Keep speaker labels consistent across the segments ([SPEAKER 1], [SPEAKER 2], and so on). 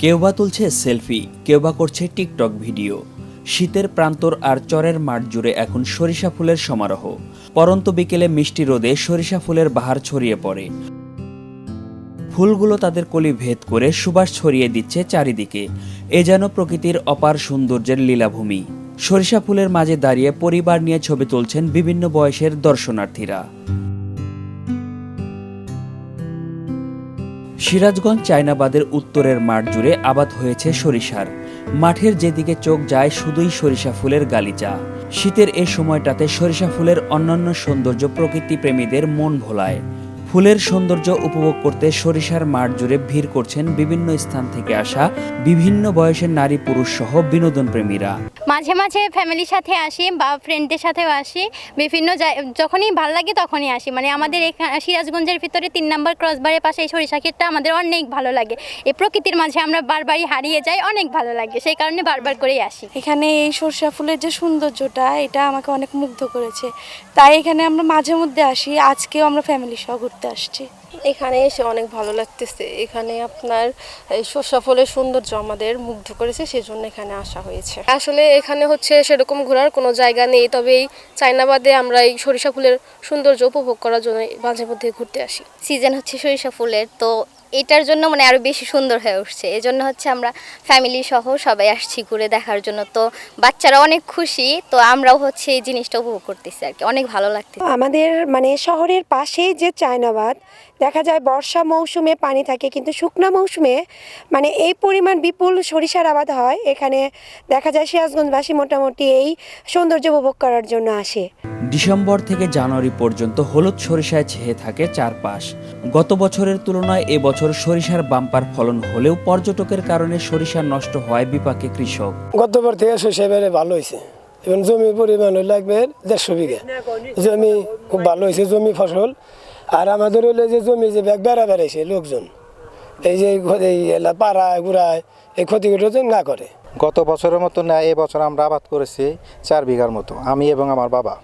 [SPEAKER 1] কেউ বা তুলছে সেলফি, কেউ বা করছে টিকটক ভিডিও। শীতের প্রান্তর আর চরের মাঠ জুড়ে এখন সরিষা ফুলের সমারোহ। পরন্ত বিকেলে মিষ্টি রোদে সরিষা ফুলের বাহার ছড়িয়ে পড়ে। ফুলগুলো তাদের কলি ভেদ করে সুবাস ছড়িয়ে দিচ্ছে চারিদিকে। এ যেন প্রকৃতির অপার সৌন্দর্যের লীলাভূমি। সরিষা ফুলের মাঝে দাঁড়িয়ে পরিবার নিয়ে ছবি তুলছেন বিভিন্ন বয়সের দর্শনার্থীরা। সিরাজগঞ্জ চায়নাবাদের উত্তরের মাঠ জুড়ে আবাদ হয়েছে সরিষার। মাঠের যেদিকে চোখ যায়, শুধুই সরিষা ফুলের গালিচা। শীতের এই সময়টাতে সরিষা ফুলের অন্যান্য সৌন্দর্য প্রকৃতি প্রেমীদের মন ভোলায়। ফুলের সৌন্দর্য উপভোগ করতে সরিষার মাঠ জুড়ে ভিড় করছেন বিভিন্ন স্থান থেকে আসা বিভিন্ন বয়সের নারী পুরুষ সহ বিনোদন প্রেমীরা
[SPEAKER 2] মাঝে মাঝে ফ্যামিলির সাথে আসি বা ফ্রেন্ডদের সাথেও আসি। বিভিন্ন যখনই ভালো লাগে তখনই আসি। মানে আমাদের এখানে সিরাজগঞ্জের ভিতরে তিন নম্বর ক্রসবারের পাশে এই সরিষা ক্ষেতটা আমাদের অনেক ভালো লাগে। এই প্রকৃতির মাঝে আমরা বারবারই হারিয়ে যাই অনেক ভালো লাগে। সেই কারণে বারবার করেই আসি।
[SPEAKER 3] এখানে এই সরষা ফুলের যে সৌন্দর্যটা এটা আমাকে অনেক মুগ্ধ করেছে। তাই এখানে আমরা মাঝে মধ্যে আসি আজকেও আমরা ফ্যামিলি সহ ঘুরতে আসছি।
[SPEAKER 4] এখানে এসে অনেক ভালো লাগতেছে। এখানে আপনার এই শস্য ফলের সৌন্দর্য আমাদের মুগ্ধ করেছে সেজন্য এখানে আসা হয়েছে। আসলে এখানে হচ্ছে সেরকম ঘোরার কোনো জায়গা নেই। তবে এই চাইনাবাদে আমরা এই সরিষা ফুলের সৌন্দর্য উপভোগ করার জন্য মাঝে মধ্যে ঘুরতে আসি।
[SPEAKER 2] সিজন হচ্ছে সরিষা ফুলের, তো এটার জন্য মানে আরও বেশি সুন্দর হয়ে উঠছে। এই জন্য হচ্ছে আমরা ফ্যামিলি সহ সবাই আসছি ঘুরে দেখার জন্য। তো বাচ্চারা অনেক খুশি, তো আমরাও হচ্ছে এই জিনিসটা উপভোগ করতেছি আর কি। অনেক ভালো লাগতেছে।
[SPEAKER 5] আমাদের মানে শহরের পাশেই যে চায়নাবাদ, দেখা যায় বর্ষা মৌসুমে পানি থাকে, কিন্তু শুকনা মৌসুমে মানে এই পরিমাণ বিপুল সরিষার আবাদ হয়। এখানে দেখা যায় সিরাজগঞ্জবাসী মোটামুটি এই সৌন্দর্য উপভোগ করার জন্য আসে।
[SPEAKER 1] ডিসেম্বর থেকে জানুয়ারি পর্যন্ত হলুদ সরিষায় ছেয়ে থাকে চারপাশ। গত বছরের তুলনায় এবছর সরিষার বাম্পার ফলন হলেও পর্যটকের কারণে সরিষা নষ্ট হয় বিপাকে কৃষক।
[SPEAKER 6] গতবার থেকে শস্য এবারে ভালো হয়েছে। এবং জমির পরিমাণ লাগবে দেড়শো বিঘা। জমি খুব ভালো হয়েছে জমি ফসল। আর আমাদের হলো যে জমি যে ব্যাগ বেড়া বেড়াইছে লোকজন এই যে ঘ- এই এলা পাড়া গুড়ায় এই ক্ষতিগুলো না করে।
[SPEAKER 7] গত বছরের মতো না এবছর আমরা আবাদ করেছি চার বিঘার মতো আমি এবং আমার বাবা।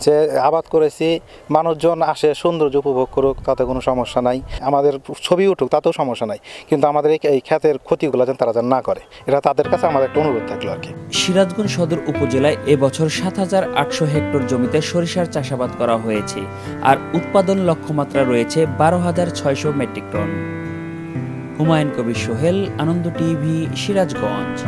[SPEAKER 7] যে আবাদ করেছি, মানুষজন আসে, সৌন্দর্য উপভোগ করুক, তাতে কোনো সমস্যা নাই। আমাদের ছবি উঠুক, তাতেও সমস্যা নাই। কিন্তু আমাদের এই- খ্যাতের ক্ষতিগুলো যেন তারা যেন না করে, এটা তাদের কাছে আমাদের একটা অনুরোধ থাকল আর কি।
[SPEAKER 1] সিরাজগঞ্জ সদর উপজেলায় এবছর সাত হাজার আটশো হেক্টর জমিতে সরিষার চাষাবাদ করা হয়েছে, আর উৎপাদন লক্ষ্যমাত্রা রয়েছে বারো হাজার ছয়শো metric ton. Humayun Kabir Sohel, Ananda TV, Sirajganj.